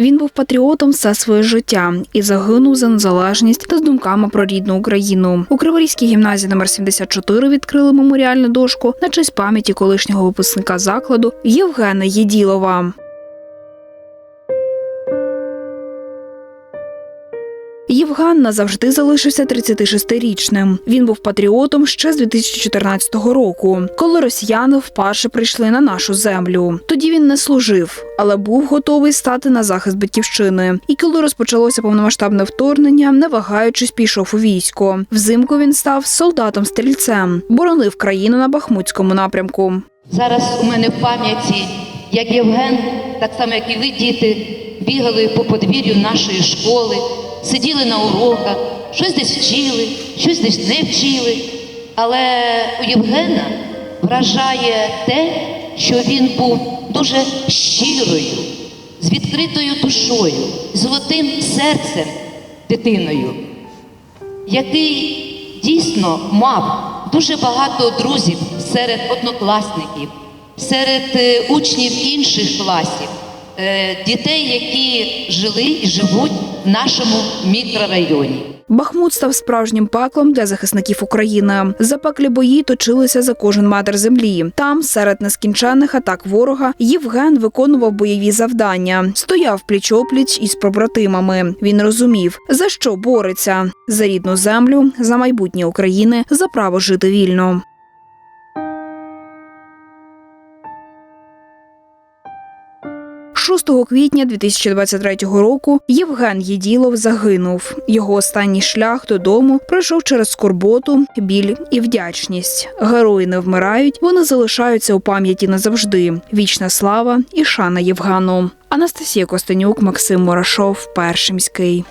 Він був патріотом все своє життя і загинув за незалежність та з думками про рідну Україну. У Криворізькій гімназії номер 74 відкрили меморіальну дошку на честь пам'яті колишнього випускника закладу Євгена Єділова. Євган назавжди залишився 36-річним. Він був патріотом ще з 2014 року, коли росіяни вперше прийшли на нашу землю. Тоді він не служив, але був готовий стати на захист батьківщини. І коли розпочалося повномасштабне вторгнення, не вагаючись, пішов у військо. Взимку він став солдатом-стрільцем, боронив країну на Бахмутському напрямку. Зараз у мене в пам'яті, як Євген, так само, як і ви, діти, бігали по подвір'ю нашої школи, сиділи на уроках, щось десь вчили, щось десь не вчили. Але у Євгена вражає те, що він був дуже щирою, з відкритою душою, золотим серцем дитиною який дійсно мав дуже багато друзів серед однокласників, серед е, учнів інших класів, е, дітей, які жили і живуть нашому мікрорайоні. Бахмут став справжнім пеклом для захисників України. Запеклі бої точилися за кожен метр землі. Там, серед нескінченних атак ворога, Євген виконував бойові завдання, стояв пліч-опліч із побратимами. Він розумів, за що бореться за рідну землю, за майбутнє України, за право жити вільно. – 6 квітня 2023 року Євген Єділов загинув. Його останній шлях додому пройшов через скорботу, біль і вдячність. Герої не вмирають, вони залишаються у пам'яті назавжди. Вічна слава і шана Євгану. Анастасія Костенюк, Максим Мурашов, Першимський.